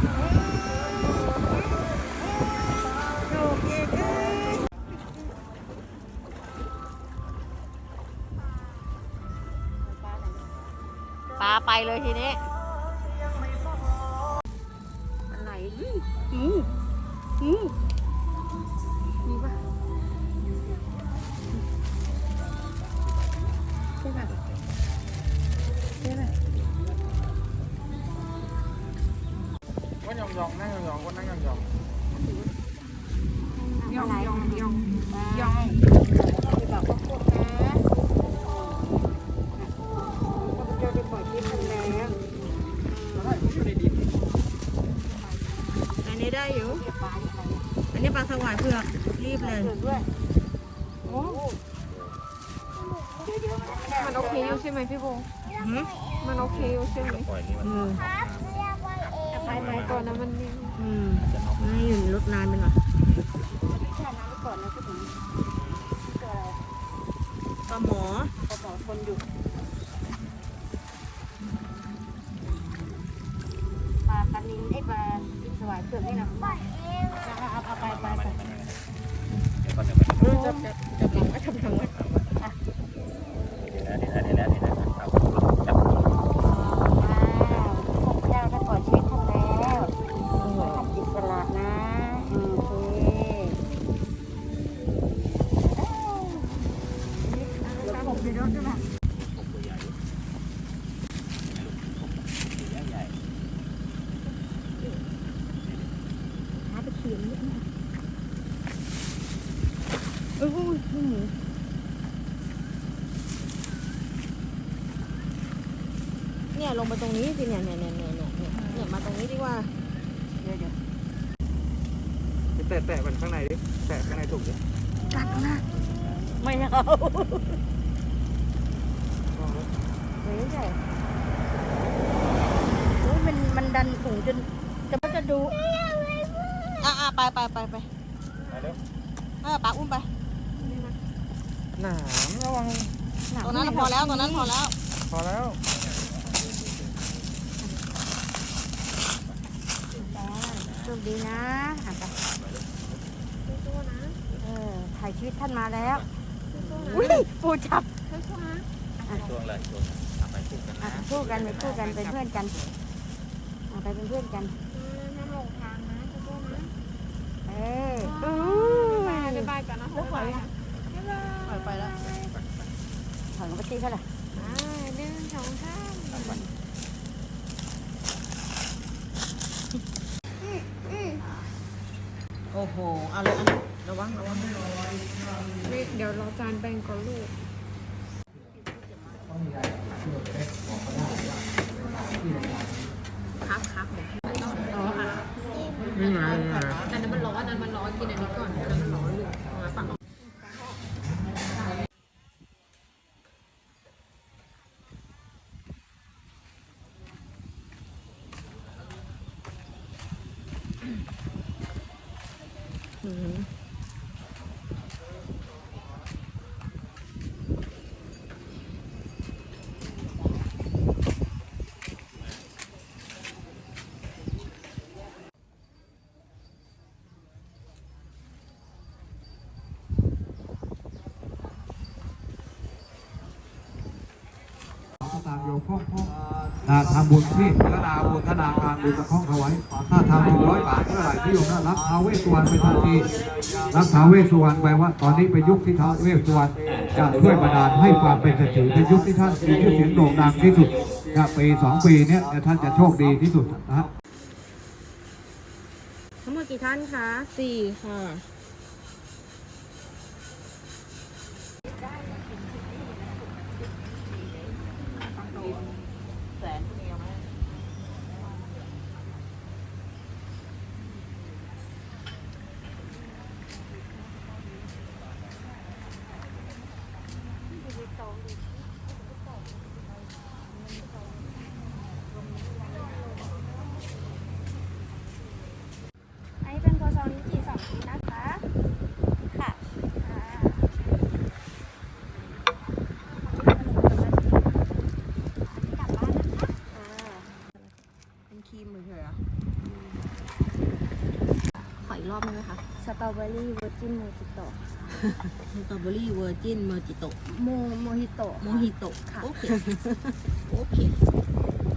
ปลาไปเลยทีนี้มันไหลอืมอืม ยองยองนั่งยองยองก็นั่งยองยองยองยองยองยองไปบอกพวกพวกนะก็จะไปปล่อยคลิปกันแล้วอยู่ในดินอันนี้ได้อยู่ อันนี้ปลาสวายเผือกรีบเลยมันโอเคอยู่ใช่ไหมพี่โบมันโอเคอยู่ใช่ไหมอืมไปไปก่อนนะมัน ไม่อยู่รถนานไปหน่อยปลาหมอปลาปลานิลไอ้ปลาสวายเผือกนี่นะ เอออุ้ยหมูเนี่ยลงมาตรงนี้สิเนี่ยเนี่ยเนี่ยเนี่ยเนี่ยเนี่ยมาตรงนี้ดีกว่าเดี๋ยวเดี๋ยวแตะแตะมันข้างในดิแตะข้างในถูกดิกัดนะไม่เอาเฮ้ยใช่โอ้ยมันมันดันสูงจนจะมันจะดูอะอะไปไปไปไปไปเร็วเออปากอุ้มไป หนามระวังตรงนั้นพอแล้วตรงนั้นพอแล้ว พอแล้วโชคดีนะอะไปเออถ่ายชีวิตท่านมาแล้วอุ้ยปูจับช่วงอะไรช่วงเอาไปคู่กันอะนะคู่กันไปคู่กันเป็นเพื่อนกันอะไปเป็นเพื่อนกันน้ำหลงทางนะพี่โบนะเอออู้บายบายก่อนนะแล้วปล่อยนะ ปล่อยไปแล้ว ถอยมาตีเขาเลยอ่าหนึ่งสองสามโอ้โห เอาเลยอันระวังระวังนี่เดี๋ยวรอจานแบ่งก่อนลูก ครับครับเดี๋ยวให้องรออะนี่ไงนี่ไงอันนั้นมันร้อนอันนั้นมันร้อนกินอันนี้ก่อนอันนั้นมัน อื มตามโยมพ่อพ่อถ้าทำบุญที่พัฒนาบุญธนาการบุญตะข้องถวายถ้าทำถึงร้อยบาทเมื่อไหร่ที่โยมนั้นรับท้าเวสสุวรรณไปทันทีรับท้าเวสสุวรรณไปว่า ตอนนี้เป็นยุคที่ท้าเวสสุวรรณจะช่วยบันดาลให้ความเป็นเศรษฐีเป็นยุคที่ท่านมีชื่อเสียงโด่งดังที่สุดครับปีสองปีเนี้ยท่านจะโชคดีที่สุดนะทั้งหมดกี่ท่านคะสี่ค่ะ อันนี้เป็นโคซองลิ้นจี่สองชิ้นนะคะ ค่ะ อ่า กลับบ้านนะคะ เป็นครีมมือเฉยเหรอขออีก รอบนึงนะคะสตรอเบอรี่เวอร์จินโมจิโตะสตรอเบอรี่เวอร์จินเมอร์จิโตโมโมฮิโตะโมฮิโตะค่ะ โอเค โอเค